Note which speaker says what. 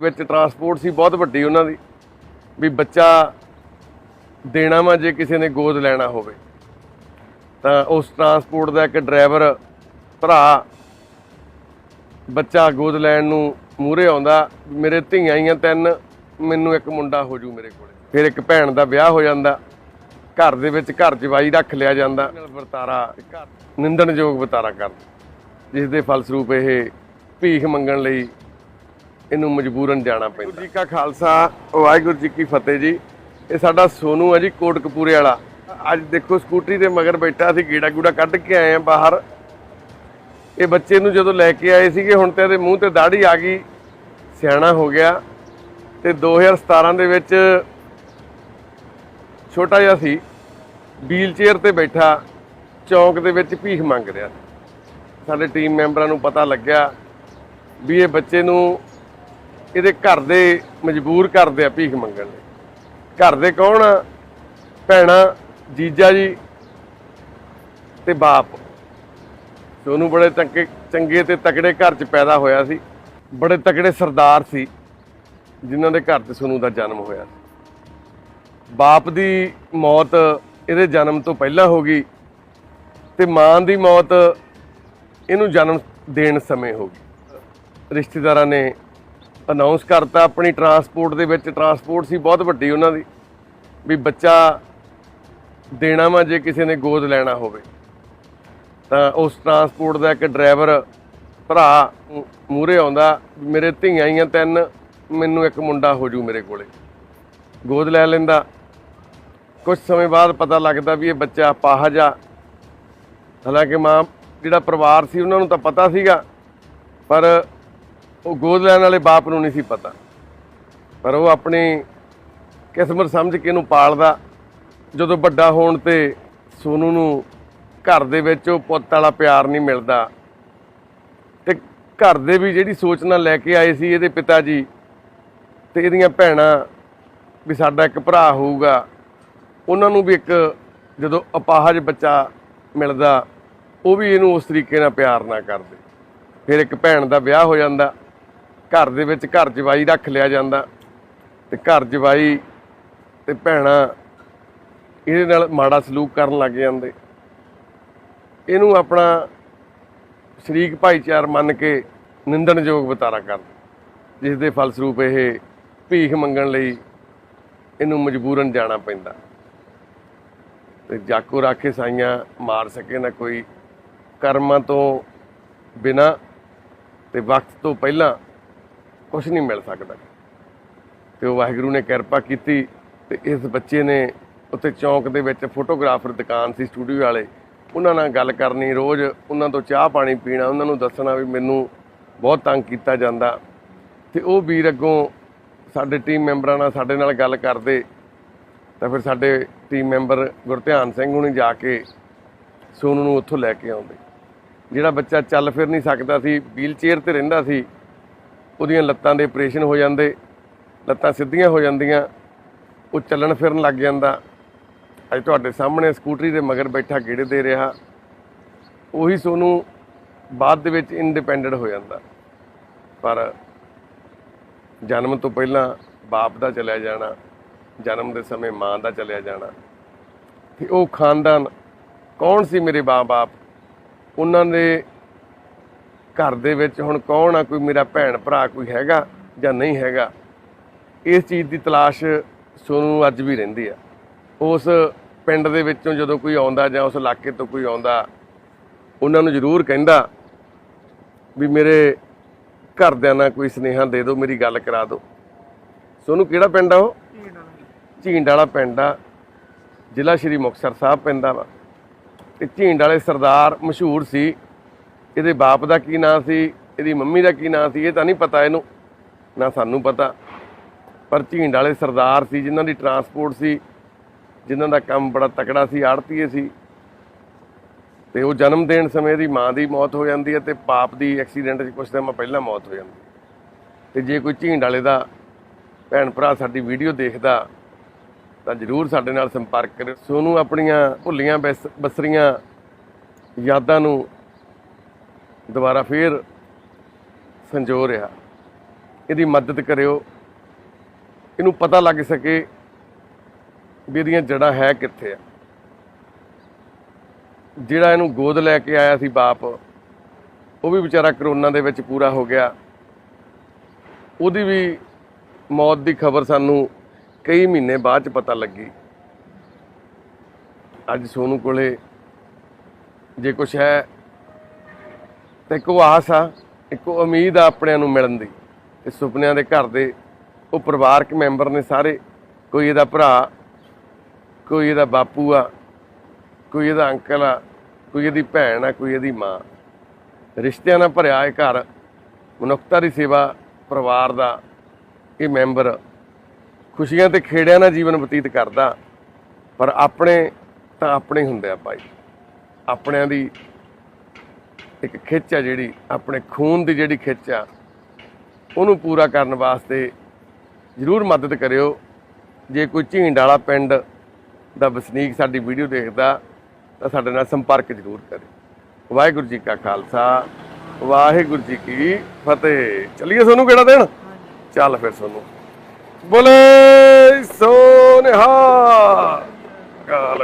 Speaker 1: ਵਿੱਚ ਟਰਾਂਸਪੋਰਟ ਸੀ, ਬਹੁਤ ਵੱਡੀ ਉਹਨਾਂ ਦੀ। ਵੀ ਬੱਚਾ ਦੇਣਾ ਵਾ ਜੇ ਕਿਸੇ ਨੇ ਗੋਦ ਲੈਣਾ ਹੋਵੇ। ਤਾਂ ਉਸ ਟਰਾਂਸਪੋਰਟ ਦਾ ਇੱਕ ਡਰਾਈਵਰ ਭਰਾ ਬੱਚਾ ਗੋਦ ਲੈਣ ਨੂੰ ਮੂਹਰੇ ਆਉਂਦਾ, ਮੇਰੇ ਧੀਆਂ ਹੀ ਆ ਤਿੰਨ, ਮੈਨੂੰ ਇੱਕ ਮੁੰਡਾ ਹੋ ਜੂ ਮੇਰੇ ਕੋਲੇ। ਫਿਰ ਇੱਕ ਭੈਣ ਦਾ ਵਿਆਹ ਹੋ ਜਾਂਦਾ, ਘਰ ਦੇ ਵਿੱਚ ਘਰ ਜਵਾਈ ਰੱਖ ਲਿਆ ਜਾਂਦਾ। ਵਰਤਾਰਾ, ਨਿੰਦਣਯੋਗ ਵਰਤਾਰਾ ਕਰ ਜਿਸ ਦੇ ਫਲਸਰੂਪ ਇਹ ਭੀਖ ਮੰਗਣ ਲਈ ਇਹਨੂੰ ਮਜਬੂਰਨ ਜਾਣਾ ਪੈਂਦਾ। ਜੀ ਕਾ ਖਾਲਸਾ, ਵਾਹਿਗੁਰੂ ਜੀ ਕੀ ਫਤਿਹ ਜੀ। ਇਹ ਸਾਡਾ ਸੋਨੂ ਹੈ ਜੀ ਕੋਟ ਕੋਟਕਪੂਰੇ ਵਾਲਾ। ਅੱਜ ਦੇਖੋ, ਸਕੂਟਰੀ ਦੇ ਮਗਰ ਬੈਠਾ ਸੀ ਗੇੜਾ ਗੂੜਾ ਕੱਢ ਕੇ ਆਏ ਆ ਬਾਹਰ। ਇਹ ਬੱਚੇ ਨੂੰ ਜਦੋਂ ਲੈ ਕੇ ਆਏ ਸੀਗੇ, ਹੁਣ ਤੇ ਇਹਦੇ ਮੂੰਹ ਤੇ ਦਾੜੀ ਆ ਗਈ। ਸਿਆਣਾ ਹੋ ਗਿਆ। ਤੇ 2017 ਦੇ ਵਿੱਚ ਛੋਟਾ ਜਿਹਾ ਸੀ, ਵੀਲ ਚੇਅਰ ਤੇ ਬੈਠਾ, ਚੌਂਕ ਦੇ ਵਿੱਚ ਭੀਖ ਮੰਗ ਰਿਹਾ। ਸਾਡੇ ਟੀਮ ਮੈਂਬਰਾਂ ਨੂੰ ਪਤਾ ਲੱਗਿਆ ਵੀ ਇਹ ਬੱਚੇ ਨੂੰ ਇਹਦੇ ਘਰ ਦੇ ਮਜਬੂਰ ਕਰਦੇ ਆ ਭੀਖ ਮੰਗਣ ਲਈ। ਘਰ ਦੇ ਕੌਣ ਆ? ਭੈਣਾ, ਜੀਜਾ ਜੀ ਤੇ ਬਾਪ। ਸੋਨੂੰ ਬੜੇ ਚੰਗੇ ਚੰਗੇ ਤੇ ਤਕੜੇ ਘਰ 'ਚ ਪੈਦਾ ਹੋਇਆ ਸੀ। ਬੜੇ ਤਕੜੇ ਸਰਦਾਰ ਸੀ, ਜਿਨ੍ਹਾਂ ਦੇ ਘਰ 'ਚ ਸੋਨੂੰ ਦਾ ਜਨਮ ਹੋਇਆ ਸੀ। ਬਾਪ ਦੀ ਮੌਤ ਇਹਦੇ ਜਨਮ ਤੋਂ ਪਹਿਲਾਂ ਹੋ ਗਈ ਤੇ ਮਾਂ ਦੀ ਮੌਤ ਇਹਨੂੰ ਜਨਮ ਦੇਣ ਸਮੇਂ ਹੋ ਗਈ। ਰਿਸ਼ਤੇਦਾਰਾਂ ਨੇ ਅਨਾਉਂਸ ਕਰਤਾ ਆਪਣੀ ਟਰਾਂਸਪੋਰਟ ਦੇ ਵਿੱਚ। ਟਰਾਂਸਪੋਰਟ ਸੀ ਬਹੁਤ ਵੱਡੀ ਉਹਨਾਂ ਦੀ। ਵੀ ਬੱਚਾ ਦੇਣਾ ਵਾ ਜੇ ਕਿਸੇ ਨੇ ਗੋਦ ਲੈਣਾ ਹੋਵੇ। ਤਾਂ ਉਸ ਟਰਾਂਸਪੋਰਟ ਦਾ ਇੱਕ ਡਰਾਈਵਰ ਭਰਾ ਮੂਹਰੇ ਆਉਂਦਾ ਮੇਰੇ ਧੀਆਂ ਹੀ ਆ ਤਿੰਨ, ਮੈਨੂੰ ਇੱਕ ਮੁੰਡਾ ਹੋ ਜੂ ਮੇਰੇ ਕੋਲੇ। ਗੋਦ ਲੈ ਲੈਂਦਾ। ਕੁਝ ਸਮੇਂ ਬਾਅਦ ਪਤਾ ਲੱਗਦਾ ਵੀ ਇਹ ਬੱਚਾ ਪਾਹਜ ਆ। ਹਾਲਾਂਕਿ ਮਾਂ, ਜਿਹੜਾ ਪਰਿਵਾਰ ਸੀ ਉਹਨਾਂ ਨੂੰ ਤਾਂ ਪਤਾ ਸੀਗਾ, ਪਰ ਉਹ ਗੋਦ ਲੈਣ ਵਾਲੇ ਬਾਪ ਨੂੰ ਨਹੀਂ ਸੀ ਪਤਾ। ਪਰ ਉਹ ਆਪਣੀ ਕਿਸਮਤ ਸਮਝ ਕੇ ਇਹਨੂੰ ਪਾਲਦਾ। ਜਦੋਂ ਵੱਡਾ ਹੋਣ ਤੇ ਸੋਨੂ ਨੂੰ ਘਰ ਦੇ ਵਿੱਚ ਉਹ ਪੁੱਤ ਵਾਲਾ ਪਿਆਰ ਨਹੀਂ ਮਿਲਦਾ। ਤੇ ਘਰ ਦੇ ਵੀ ਜਿਹੜੀ ਸੋਚ ਨਾਲ ਲੈ ਕੇ ਆਏ ਸੀ ਇਹਦੇ ਪਿਤਾ ਜੀ ਤੇ ਇਹਦੀਆਂ ਭੈਣਾਂ ਵੀ ਸਾਡਾ ਇੱਕ ਭਰਾ ਹੋਊਗਾ। ਉਹਨਾਂ ਨੂੰ ਵੀ ਇੱਕ ਜਦੋਂ ਅਪਾਹਜ ਬੱਚਾ ਮਿਲਦਾ, ਉਹ ਵੀ ਇਹਨੂੰ ਉਸ ਤਰੀਕੇ ਨਾਲ ਪਿਆਰ ਨਾ ਕਰਦੇ। ਫਿਰ ਇੱਕ ਭੈਣ ਦਾ ਵਿਆਹ ਹੋ ਜਾਂਦਾ। ਘਰ ਦੇ ਵਿੱਚ ਘਰ ਜਵਾਈ ਰੱਖ ਲਿਆ ਜਾਂਦਾ ਤੇ ਘਰ ਜਵਾਈ ਤੇ ਭੈਣਾਂ ਇਹਦੇ ਨਾਲ ਮਾੜਾ ਸਲੂਕ ਕਰਨ ਲੱਗ ਜਾਂਦੇ। ਇਹਨੂੰ ਆਪਣਾ ਸ਼ਰੀਕ ਭਾਈਚਾਰ ਮੰਨ ਕੇ ਨਿੰਦਣਯੋਗ ਵਤਾਰਾ ਕਰਦੇ। ਜਿਸ ਦੇ ਫਲਸਰੂਪ ਇਹ ਭੀਖ ਮੰਗਣ ਲਈ ਇਹਨੂੰ ਮਜਬੂਰਨ ਜਾਣਾ ਪੈਂਦਾ। ਤੇ ਜਾਕੋ ਰਾਖੇ ਸਾਈਆਂ ਮਾਰ ਸਕੇ ਨਾ ਕੋਈ ਕਰਮਾਂ ਤੋਂ ਬਿਨਾ ਤੇ ਵਕਤ ਤੋਂ ਪਹਿਲਾਂ ਕੁਝ ਨਹੀਂ ਮਿਲ ਸਕਦਾ। ਤੇ ਉਹ ਵਾਹਿਗੁਰੂ ਨੇ ਕਿਰਪਾ ਕੀਤੀ ਤੇ ਇਸ ਬੱਚੇ ਨੇ ਉੱਥੇ ਚੌਂਕ ਦੇ ਵਿੱਚ ਫੋਟੋਗ੍ਰਾਫਰ ਦੁਕਾਨ ਸੀ ਸਟੂਡੀਓ ਵਾਲੇ, ਉਹਨਾਂ ਨਾਲ ਗੱਲ ਕਰਨੀ, ਰੋਜ਼ ਉਹਨਾਂ ਤੋਂ ਚਾਹ ਪਾਣੀ ਪੀਣਾ, ਉਹਨਾਂ ਨੂੰ ਦੱਸਣਾ ਵੀ ਮੈਨੂੰ ਬਹੁਤ ਤੰਗ ਕੀਤਾ ਜਾਂਦਾ। ਤੇ ਉਹ ਵੀਰ ਅੱਗੋਂ ਸਾਡੇ ਟੀਮ ਮੈਂਬਰਾਂ ਨਾਲ ਸਾਡੇ ਨਾਲ ਗੱਲ ਕਰਦੇ, ਤਾਂ ਫਿਰ ਸਾਡੇ ਟੀਮ ਮੈਂਬਰ ਗੁਰਧਿਆਨ ਸਿੰਘ ਹੁਣੀ ਜਾ ਕੇ ਸੋਨੂ ਨੂੰ ਉੱਥੋਂ ਲੈ ਕੇ ਆਉਂਦੇ। ਜਿਹੜਾ ਬੱਚਾ ਚੱਲ ਫਿਰ ਨਹੀਂ ਸਕਦਾ ਸੀ ਵੀਲ ਚੇਅਰ ਤੇ ਰਹਿੰਦਾ ਸੀ ਉਹਦੀਆਂ ਲੱਤਾਂ ਦੇ ਆਪਰੇਸ਼ਨ ਹੋ ਜਾਂਦੇ, ਲੱਤਾਂ ਸਿੱਧੀਆਂ ਹੋ ਜਾਂਦੀਆਂ, ਉਹ ਚੱਲਣ ਫਿਰਨ ਲੱਗ ਜਾਂਦਾ। ਅੱਜ ਤੁਹਾਡੇ ਸਾਹਮਣੇ ਸਕੂਟਰੀ ਦੇ ਮਗਰ ਬੈਠਾ ਗੇੜੇ ਦੇ ਰਿਹਾ। ਉਹੀ ਸੋਨੂੰ ਬਾਅਦ ਦੇ ਵਿੱਚ ਇੰਡੀਪੈਂਡੈਂਟ ਹੋ ਜਾਂਦਾ। ਪਰ ਜਨਮ ਤੋਂ ਪਹਿਲਾਂ ਬਾਪ ਦਾ ਚਲਿਆ ਜਾਣਾ, ਜਨਮ ਦੇ ਸਮੇਂ ਮਾਂ ਦਾ ਚਲਿਆ ਜਾਣਾ। ਤੇ ਉਹ ਖਾਨਦਾਨ ਕੌਣ ਸੀ ਮੇਰੇ ਬਾਪ ਉਹਨਾਂ ਦੇ ਘਰ ਦੇ ਵਿੱਚ ਹੁਣ ਕੌਣ ਆ? ਕੋਈ ਮੇਰਾ ਭੈਣ ਭਰਾ ਕੋਈ ਹੈਗਾ ਜਾਂ ਨਹੀਂ ਹੈਗਾ? ਇਸ ਚੀਜ਼ ਦੀ ਤਲਾਸ਼ ਸੋਨੂੰ ਅੱਜ ਵੀ ਰਹਿੰਦੀ ਆ। ਉਸ ਪਿੰਡ ਦੇ ਵਿੱਚੋਂ ਜਦੋਂ ਕੋਈ ਆਉਂਦਾ ਜਾਂ ਉਸ ਇਲਾਕੇ ਤੋਂ ਕੋਈ ਆਉਂਦਾ, ਉਹਨਾਂ ਨੂੰ ਜ਼ਰੂਰ ਕਹਿੰਦਾ ਵੀ ਮੇਰੇ ਘਰਦਿਆਂ ਨਾਲ ਕੋਈ ਸੁਨੇਹਾ ਦੇ ਦਿਓ, ਮੇਰੀ ਗੱਲ ਕਰਾ ਦਿਓ। ਸੋਨੂੰ ਕਿਹੜਾ ਪਿੰਡ ਆ ਉਹ? ਝੀਂਡ ਵਾਲਾ ਪਿੰਡ ਆ। ਜ਼ਿਲ੍ਹਾ ਸ਼੍ਰੀ ਮੁਕਤਸਰ ਸਾਹਿਬ ਪੈਂਦਾ ਵਾ। ਤੇ ਝੀਂਡ ਵਾਲੇ ਸਰਦਾਰ ਮਸ਼ਹੂਰ ਸੀ ਇਹਦੇ ਬਾਪ ਦਾ ਕੀ ਨਾਂ ਸੀ, ਇਹਦੀ ਮੰਮੀ ਦਾ ਕੀ ਨਾਂ ਸੀ, ਇਹ ਤਾਂ ਨਹੀਂ ਪਤਾ ਇਹਨੂੰ, ਨਾ ਸਾਨੂੰ ਪਤਾ। ਪਰ ਝੀਂਡ ਵਾਲੇ ਸਰਦਾਰ ਸੀ, ਜਿਨ੍ਹਾਂ ਦੀ ਟਰਾਂਸਪੋਰਟ ਸੀ, ਜਿਨ੍ਹਾਂ ਦਾ ਕੰਮ ਬੜਾ ਤਕੜਾ ਸੀ, ਆੜਤੀਏ ਸੀ। ਤੇ ਉਹ ਜਨਮ ਦੇਣ ਸਮੇਂ ਇਹਦੀ ਮਾਂ ਦੀ ਮੌਤ ਹੋ ਜਾਂਦੀ ਹੈ ਤੇ ਪਾਪ ਦੀ ਐਕਸੀਡੈਂਟ 'ਚ ਕੁਝ ਸਮਾਂ ਪਹਿਲਾਂ ਮੌਤ ਹੋ ਜਾਂਦੀ ਹੈ। ਤੇ ਜੇ ਕੋਈ ਝੀਂਡ ਵਾਲੇ ਦਾ ਭੈਣ ਭਰਾ ਸਾਡੀ ਵੀਡੀਓ ਦੇਖਦਾ, ਤਾਂ ਜਰੂਰ ਸਾਡੇ ਨਾਲ ਸੰਪਰਕ ਕਰਿਓ। ਸੋਨੂੰ ਆਪਣੀਆਂ ਭੁੱਲੀਆਂ ਬਸ- ਬਸਰੀਆਂ ਯਾਦਾਂ ਨੂੰ ਦੁਬਾਰਾ ਫੇਰ ਸੰਜੋ ਰਿਹਾ। ਇਹਦੀ ਮਦਦ ਕਰਿਓ। ਇਹਨੂੰ ਪਤਾ ਲੱਗ ਸਕੇ ਵੀ ਇਹਦੀਆਂ ਜੜ੍ਹਾਂ ਹੈ ਕਿੱਥੇ ਆ। ਜਿਹੜਾ ਇਹਨੂੰ ਗੋਦ ਲੈ ਕੇ ਆਇਆ ਸੀ ਬਾਪ, ਉਹ ਵੀ ਵਿਚਾਰਾ ਕਰੋਨਾ ਦੇ ਵਿੱਚ ਪੂਰਾ ਹੋ ਗਿਆ। ਉਹਦੀ ਵੀ ਮੌਤ ਦੀ ਖਬਰ ਸਾਨੂੰ ਕਈ ਮਹੀਨੇ ਬਾਅਦ ਚ ਪਤਾ ਲੱਗੀ। ਅੱਜ ਸੋਨੂ ਕੋਲੇ ਜੇ ਕੁਛ ਹੈ ਤੇ ਉਹ ਆਸ ਆ, ਇੱਕ ਉਹ ਉਮੀਦ ਆ ਆਪਣਿਆਂ ਨੂੰ ਮਿਲਣ ਦੀ ਤੇ ਸੁਪਨਿਆਂ ਦੇ ਘਰ ਦੇ ਉਹ ਪਰਿਵਾਰਕ ਮੈਂਬਰ ਨੇ ਸਾਰੇ, ਕੋਈ ਇਹਦਾ ਭਰਾ, ਕੋਈ ਇਹਦਾ ਬਾਪੂ ਆ, ਕੋਈ ਇਹਦਾ ਅੰਕਲ ਆ, ਕੋਈ ਇਹਦੀ ਭੈਣ ਆ, ਕੋਈ ਇਹਦੀ ਮਾਂ। ਰਿਸ਼ਤਿਆਂ ਨਾਲ ਭਰਿਆ ਇਹ ਘਰ, ਮਨੁੱਖਤਾ ਦੀ ਸੇਵਾ ਪਰਿਵਾਰ ਦਾ ਇਹ ਮੈਂਬਰ ਖੁਸ਼ੀਆਂ ਤੇ ਖੇੜਿਆਂ ਨਾਲ ਜੀਵਨ ਬਤੀਤ ਕਰਦਾ, ਪਰ ਆਪਣੇ ਤਾਂ ਆਪਣੇ ਹੁੰਦੇ ਆ ਭਾਈ। ਆਪਣਿਆਂ ਦੀ ਇੱਕ ਖਿੱਚ ਆ ਜਿਹੜੀ, ਆਪਣੇ ਖੂਨ ਦੀ ਜਿਹੜੀ ਖਿੱਚ ਆ, ਉਹਨੂੰ ਪੂਰਾ ਕਰਨ ਵਾਸਤੇ ਜ਼ਰੂਰ ਮਦਦ ਕਰਿਓ। ਜੇ ਕੋਈ ਝੀਂਡ ਵਾਲਾ ਪਿੰਡ ਦਾ ਵਸਨੀਕ ਸਾਡੀ ਵੀਡੀਓ ਦੇਖਦਾ, ਤਾਂ ਸਾਡੇ ਨਾਲ ਸੰਪਰਕ ਜ਼ਰੂਰ ਕਰੇ। ਵਾਹਿਗੁਰੂ ਜੀ ਕਾ ਖਾਲਸਾ, ਵਾਹਿਗੁਰੂ ਜੀ ਕੀ ਫਤਿਹ। ਚਲਿਏ ਸੋਨੂੰ ਕਿਹੜਾ ਦੇਣ ਚੱਲ ਫਿਰ ਸੋਨੂੰ। ਬੋਲੇ ਸੋਨਿਹਾ ਕਾਲ